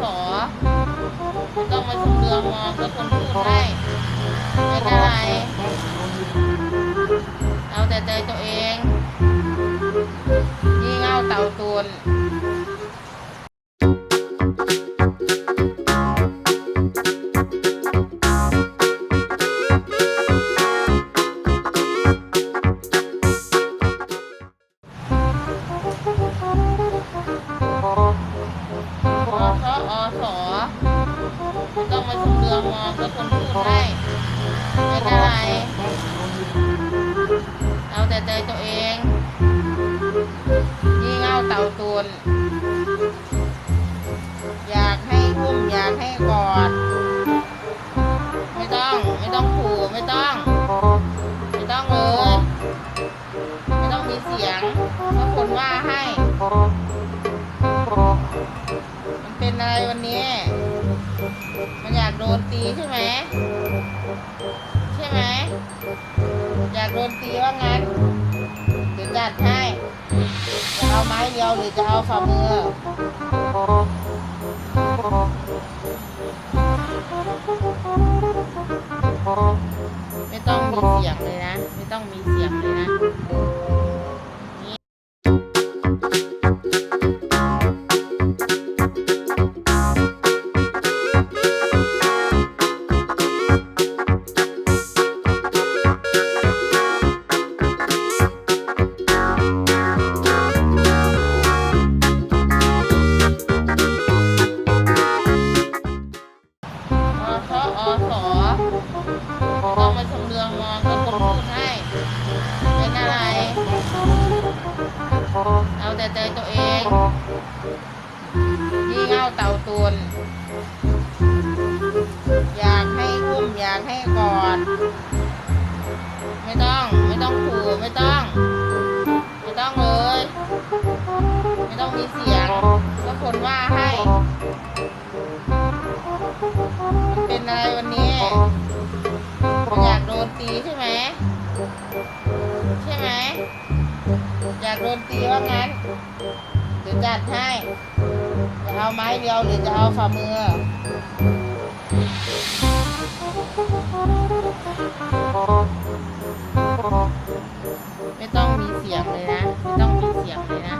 ขอ ต้องมาชมเรือมองก็คนอื่นให้ไม่ได้เอาแต่ใจตัวเอง ยิ่งเอาเต่าตูน ต้องมาชมเรืองมองก็คนพูดให้เป็นอะไร เอาแต่ใจตัวเองยี่เง่าเต่าตูน อยากให้อุ้มอยากให้กอด ไม่ต้องไม่ต้องขู่ไม่ต้อง ไม่ต้องเลย ไม่ต้องมีเสียงถ้าคนว่าให้ มันเป็นอะไรวันนี้ มันอยากโดนตีใช่ไหม ใช่ไหม อยากโดนตีว่างั้น เดี๋ยวจัดให้ จะเอาไม้เดียวหรือจะเอาฝ่ามือไม่ต้องมีเสียงเลยนะ ไม่ต้องมีเสียงเลยนะ พูดให้เป็นอะไร เอาแต่ใจตัวเองยี่เง่าเต่าตูนอยากให้อุ้มอยากให้กอด ไม่ต้องไม่ต้องขู่ไม่ต้อง ไม่ต้องเลย ไม่ต้องมีเสียงก็คนว่าให้เป็นอะไรวันนี้อยาก ตีใช่ไหมใช่ไหมอยากโดนตีว่างั้นเดี๋ยวจัดให้จะเอาไม้เดียวหรือจะเอาฝ่ามือไม่ต้องมีเสียงเลยนะ ไม่ต้องมีเสียงเลยนะ